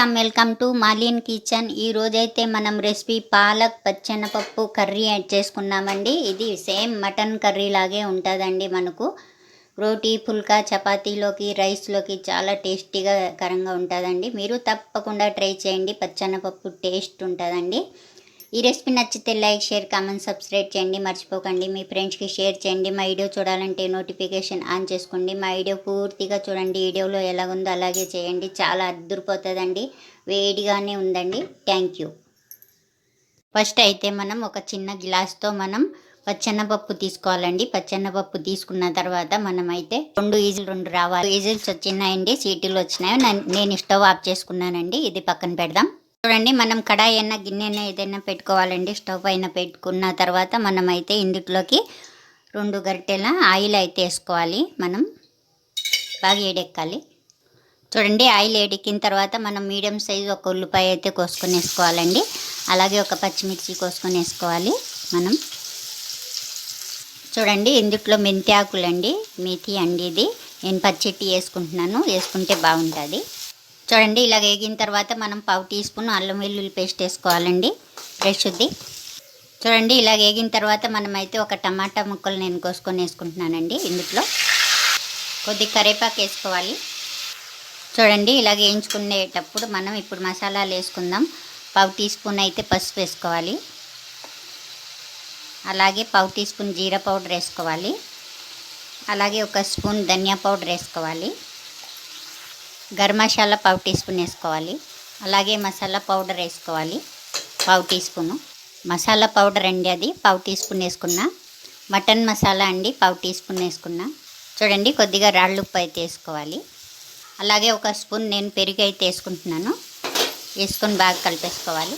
Welcome welcome to Malian kitchen. ఈ రోజైతే మనం రెసిపీ పాలక్ పచ్చెనపప్పు కర్రీ యాడ్ చేసుకున్నామండి. ఇది సేమ్ మటన్ కర్రీ లాగే ఉంటుందండి మనకు. రోటీ పుల్కా చపాతీలోకి రైస్లోకి చాలా టేస్టీగా కరంగా ఉంటుందండి. మీరు తప్పకుండా ట్రై చేయండి. పచ్చెనపప్పు టేస్ట్ ఉంటుందండి. ఈ రెసిపీ నచ్చితే లైక్ షేర్ కామెంట్ సబ్స్క్రైబ్ చేయండి. మర్చిపోకండి. మీ ఫ్రెండ్స్కి షేర్ చేయండి. మా వీడియో చూడాలంటే నోటిఫికేషన్ ఆన్ చేసుకోండి. మా వీడియో పూర్తిగా చూడండి. వీడియోలో ఎలాగుందో అలాగే చేయండి. చాలా అద్దరిపోతుందండి. వేడిగానే ఉందండి. థ్యాంక్ యూ ఫస్ట్ అయితే మనం ఒక చిన్న గ్లాస్తో మనం పచ్చెన్నపప్పు తీసుకోవాలండి. పచ్చెన్నపప్పు తీసుకున్న తర్వాత మనం అయితే రెండు ఈజులు రెండు రావాలి. ఈజిల్స్ వచ్చినాయండి. సీటీలు వచ్చినాయి. నన్- నేను స్టవ్ ఆఫ్ చేసుకున్నానండి. ఇది పక్కన పెడదాం. చూడండి మనం కడాయి అయినా గిన్నె అయినా ఏదైనా పెట్టుకోవాలండి. స్టవ్ పైన పెట్టుకున్న తర్వాత మనం అయితే ఇందులోకి రెండు గరిటెల ఆయిల్ అయితే వేసుకోవాలి. మనం బాగా ఏడెక్కాలి. చూడండి ఆయిల్ ఏడెక్కిన తర్వాత మనం మీడియం సైజు ఒక ఉల్లిపాయ అయితే కోసుకొని వేసుకోవాలండి. అలాగే ఒక పచ్చిమిర్చి కోసుకొని వేసుకోవాలి మనం. చూడండి ఇందుట్లో మెంతి ఆకులండి మేతి అండి ఇది. నేను పచ్చిట్టి వేసుకుంటున్నాను. వేసుకుంటే బాగుంటుంది. చూడండి ఇలా వేగిన తర్వాత మనం పావు టీ స్పూన్ అల్లం వెల్లుల్లి పేస్ట్ వేసుకోవాలండి ఫ్రెష్ ఉంది చూడండి ఇలా వేగిన తర్వాత మనం అయితే ఒక టమాటా ముక్కలు నేను కోసుకొని వేసుకుంటున్నానండి ఇందులో. కొద్ది కరివేపాకు వేసుకోవాలి. చూడండి ఇలా వేయించుకునేటప్పుడు మనం ఇప్పుడు మసాలాలు వేసుకుందాం. పావు టీ స్పూన్ అయితే పసుపు వేసుకోవాలి. అలాగే పావు టీ స్పూన్ జీరా పౌడర్ వేసుకోవాలి. అలాగే ఒక స్పూన్ ధనియా పౌడర్ వేసుకోవాలి. గరం మసాలా పావు టీ స్పూన్ వేసుకోవాలి. అలాగే మసాలా పౌడర్ వేసుకోవాలి. పావు టీ స్పూను. మసాలా పౌడర్ అండి అది. పావు టీ స్పూన్ వేసుకున్నా. మటన్ మసాలా అండి. పావు టీ స్పూన్ వేసుకున్నా. చూడండి కొద్దిగా రాళ్ళు ఉప్పు అయితే వేసుకోవాలి. అలాగే ఒక స్పూన్ నేను పెరుగు అయితే వేసుకుంటున్నాను. వేసుకొని బాగా కలిపేసుకోవాలి.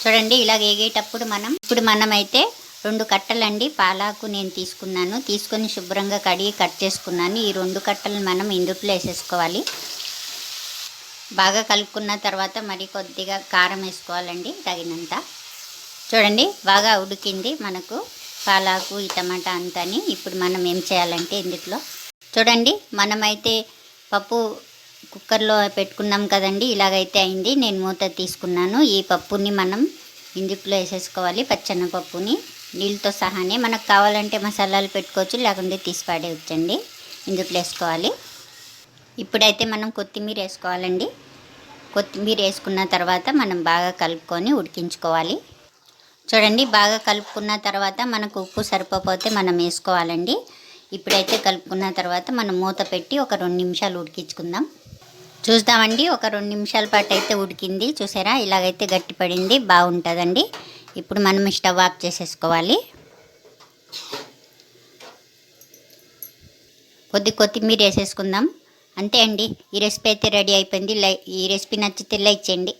చూడండి ఇలా వేగేటప్పుడు మనం ఇప్పుడు మనమైతే రెండు కట్టలండి. పాలాకు నేను తీసుకున్నాను. తీసుకొని శుభ్రంగా కడిగి కట్ చేసుకున్నాను. ఈ రెండు కట్టలు మనం ఇందుట్లో వేసేసుకోవాలి. బాగా కలుపుకున్న తర్వాత మరి కొద్దిగా కారం వేసుకోవాలండి తగినంత. చూడండి బాగా ఉడికింది మనకు పాలాకు ఈ టమాటా అంతని. ఇప్పుడు మనం ఏం చేయాలంటే ఇందులో చూడండి మనమైతే పప్పు కుక్కర్లో పెట్టుకున్నాం కదండి ఇలాగైతే అయింది. నేను మూత తీసుకున్నాను. ఈ పప్పుని మనం ఇందుట్లో వేసేసుకోవాలి పచ్చన్న పప్పుని నీళ్ళతో సహానే మనకు కావాలంటే మసాలాలు పెట్టుకోవచ్చు లేకుంటే తీసి పాడేయచ్చండి. ఇందులో వేసుకోవాలి? ఇప్పుడైతే మనం కొత్తిమీర వేసుకోవాలండి. కొత్తిమీర వేసుకున్న తర్వాత మనం బాగా కలుపుకొని ఉడికించుకోవాలి. చూడండి బాగా కలుపుకున్న తర్వాత మనకు ఉప్పు సరిపోతే మనం వేసుకోవాలండి. ఇప్పుడైతే కలుపుకున్న తర్వాత మనం మూత పెట్టి ఒక రెండు నిమిషాలు ఉడికించుకుందాం. చూద్దామండి ఒక రెండు నిమిషాల పాటు అయితే ఉడికింది. చూసారా? ఇలాగైతే గట్టిపడింది బాగుంటుందండి. ఇప్పుడు మనం స్టవ్ ఆఫ్ చేసేసుకోవాలి. కొద్ది కొత్తిమీర వేసేసుకుందాం. అంతే అండి. ఈ రెసిపీ అయితే రెడీ అయిపోయింది. లై ఈ రెసిపీ నచ్చితే లైక్ చేయండి.